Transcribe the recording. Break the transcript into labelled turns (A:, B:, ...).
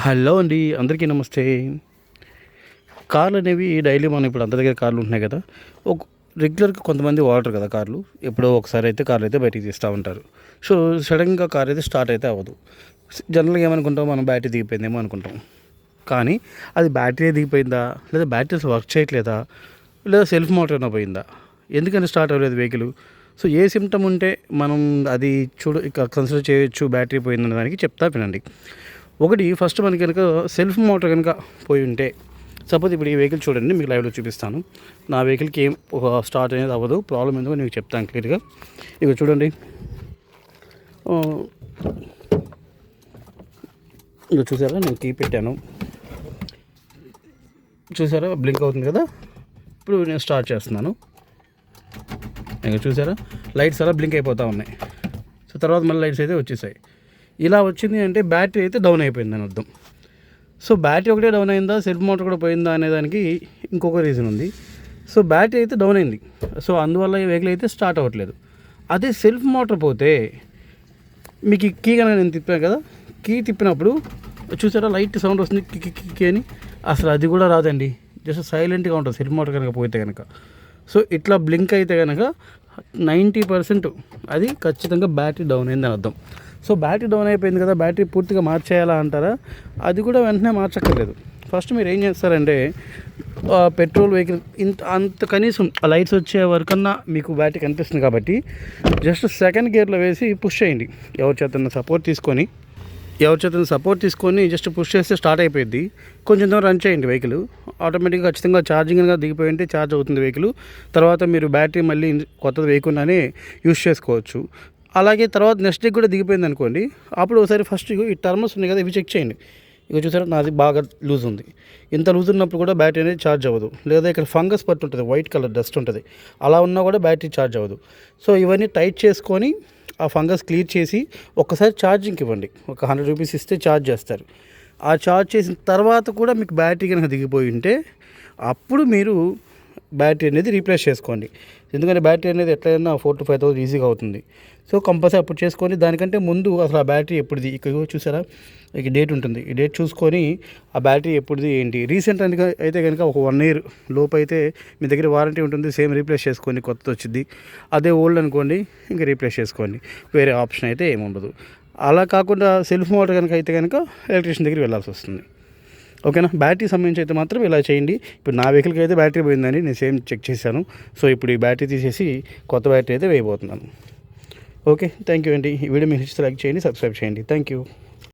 A: Hello అండి అందరికీ నమస్తే. కార్లు అనేవి డైలీ మనం ఇప్పుడు అందరి దగ్గర కార్లు ఉంటున్నాయి కదా. ఒక రెగ్యులర్గా కొంతమంది వాడరు కదా కార్లు. ఎప్పుడో ఒకసారి అయితే కార్లు అయితే బయటికి తీస్తూ ఉంటారు. సో సడన్గా కార్ అయితే స్టార్ట్ అయితే అవ్వదు. జనరల్గా ఏమనుకుంటాం మనం బ్యాటరీ దిగిపోయిందేమో అనుకుంటాం. కానీ అది బ్యాటరీ దిగిపోయిందా? లేదా బ్యాటరీస్ వర్క్ చేయట్లేదా? లేదా సెల్ఫ్ మోటార్ అయినా పోయిందా? ఎందుకని స్టార్ట్ అవ్వలేదు వెహికల్? సో ఏ సిమ్టమ్ ఉంటే మనం అది చూడు ఇక కన్సిడర్ చేయొచ్చు బ్యాటరీ పోయిందనే దానికి చెప్తా వినండి. ఒకటి ఫస్ట్ మనకి కనుక సెల్ఫ్ మోటార్ కనుక పోయి ఉంటే సపోజ్ ఇప్పుడు ఈ వెహికల్ చూడండి మీకు లైవ్లో చూపిస్తాను. నా వెహికల్కి ఏం ఒక స్టార్ట్ అనేది అవ్వదు ప్రాబ్లం ఎందుకో నేను చెప్తాను క్లియర్గా ఇక చూడండి. ఇక చూసారా? నేను కీ పెట్టాను. చూసారా? బ్లింక్ అవుతుంది కదా? ఇప్పుడు నేను స్టార్ట్ చేస్తున్నాను. ఇంకా చూసారా? లైట్స్ అలా బ్లింక్ అయిపోతూ ఉన్నాయి. సో తర్వాత మళ్ళీ లైట్స్ అయితే వచ్చేసాయి. ఇలా వచ్చింది అంటే బ్యాటరీ అయితే డౌన్ అయిపోయింది అని అర్థం. సో బ్యాటరీ ఒకటే డౌన్ అయిందా సెల్ఫ్ మోటార్ కూడా పోయిందా అనే దానికి ఇంకొక రీజన్ ఉంది. సో బ్యాటరీ అయితే డౌన్ అయింది. సో అందువల్ల ఈ వెహికల్ అయితే స్టార్ట్ అవ్వట్లేదు. అదే సెల్ఫ్ మోటార్ పోతే మీకు ఈ కీ కనుక నేను తిప్పాను కదా కీ తిప్పినప్పుడు చూసారా లైట్ సౌండ్ వస్తుంది కి కి కి అని. అసలు అది కూడా రాదండి. జస్ట్ సైలెంట్గా ఉంటుంది సెల్ఫ్ మోటార్ కనుక పోతే కనుక. సో ఇట్లా బ్లింక్ అయితే కనుక నైంటీ పర్సెంట్ అది ఖచ్చితంగా బ్యాటరీ డౌన్ అయిందని అర్థం. సో బ్యాటరీ డౌన్ అయిపోయింది కదా బ్యాటరీ పూర్తిగా మార్చేయాలా అంటారా? అది కూడా వెంటనే మార్చక్కర్లేదు. ఫస్ట్ మీరు ఏం చేస్తారంటే పెట్రోల్ వెహికల్ ఇంత అంత కనీసం ఆ లైట్స్ వచ్చే వరకన్నా మీకు బ్యాటరీ కనిపిస్తుంది కాబట్టి జస్ట్ సెకండ్ గేర్లో వేసి పుష్ చేయండి. ఎవరి చేతన సపోర్ట్ తీసుకొని ఎవరి చేతన సపోర్ట్ తీసుకొని జస్ట్ పుష్ చేస్తే స్టార్ట్ అయిపోయింది కొంచెం దూరం రన్ చేయండి వెహికల్ ఆటోమేటిక్గా ఖచ్చితంగా ఛార్జింగ్ కనుక దిగిపోయి ఉంటే ఛార్జ్ అవుతుంది వెహికల్ తర్వాత మీరు బ్యాటరీ మళ్ళీ కొత్తది వేయకుండానే యూస్ చేసుకోవచ్చు. అలాగే తర్వాత నెక్స్ట్ డే కూడా దిగిపోయింది అనుకోండి అప్పుడు ఒకసారి ఫస్ట్ ఈ టర్మ్స్ ఉన్నాయి కదా ఇవి చెక్ చేయండి. ఇక చూసారా నాది బాగా లూజ్ ఉంది. ఇంత లూజ్ ఉన్నప్పుడు కూడా బ్యాటరీ అనేది ఛార్జ్ అవ్వదు. లేదా ఇక్కడ ఫంగస్ పట్టు ఉంటుంది వైట్ కలర్ డస్ట్ ఉంటుంది. అలా ఉన్నా కూడా బ్యాటరీ ఛార్జ్ అవ్వదు. సో ఇవన్నీ టైట్ చేసుకొని ఆ ఫంగస్ క్లియర్ చేసి ఒక్కసారి ఛార్జింగ్కి ఇవ్వండి. ఒక హండ్రెడ్ రూపీస్ ఇస్తే ఛార్జ్ చేస్తారు. ఆ ఛార్జ్ చేసిన తర్వాత కూడా మీకు బ్యాటరీ కనుక దిగిపోయి ఉంటే అప్పుడు మీరు బ్యాటరీ అనేది రీప్లేస్ చేసుకోండి. ఎందుకంటే బ్యాటరీ అనేది ఎట్లయినా ఫోర్ టు ఫైవ్ థౌసండ్ ఈజీగా అవుతుంది. సో కంపల్సరీ అప్పుడు చేసుకొని దానికంటే ముందు అసలు ఆ బ్యాటరీ ఎప్పుడుది? ఇక్కడ చూసారా? ఇక డేట్ ఉంటుంది. ఈ డేట్ చూసుకొని ఆ బ్యాటరీ ఎప్పుడుది ఏంటి? రీసెంట్ అని అయితే కనుక ఒక వన్ ఇయర్ లోపు అయితే మీ దగ్గర వారంటీ ఉంటుంది. సేమ్ రీప్లేస్ చేసుకోండి. కొత్తది వచ్చింది అదే ఓల్డ్ అనుకోండి. ఇంకా రీప్లేస్ చేసుకోండి. వేరే ఆప్షన్ అయితే ఏముండదు. అలా కాకుండా సెల్ఫ్ మోటార్ కనుక అయితే కనుక ఎలక్ట్రీషియన్ దగ్గర వెళ్ళాల్సి వస్తుంది. ఓకేనా? బ్యాటరీ సంబంధించి అయితే మాత్రం ఇలా చేయండి. ఇప్పుడు నా వెహికల్కి అయితే బ్యాటరీ పోయిందని నేను సేమ్ చెక్ చేశాను. సో ఇప్పుడు ఈ బ్యాటరీ తీసేసి కొత్త బ్యాటరీ అయితే వేయబోతున్నాను. ఓకే థ్యాంక్ యూ అండి. ఈ వీడియో మీకు నచ్చితే లైక్ చేయండి సబ్స్క్రైబ్ చేయండి. Thank you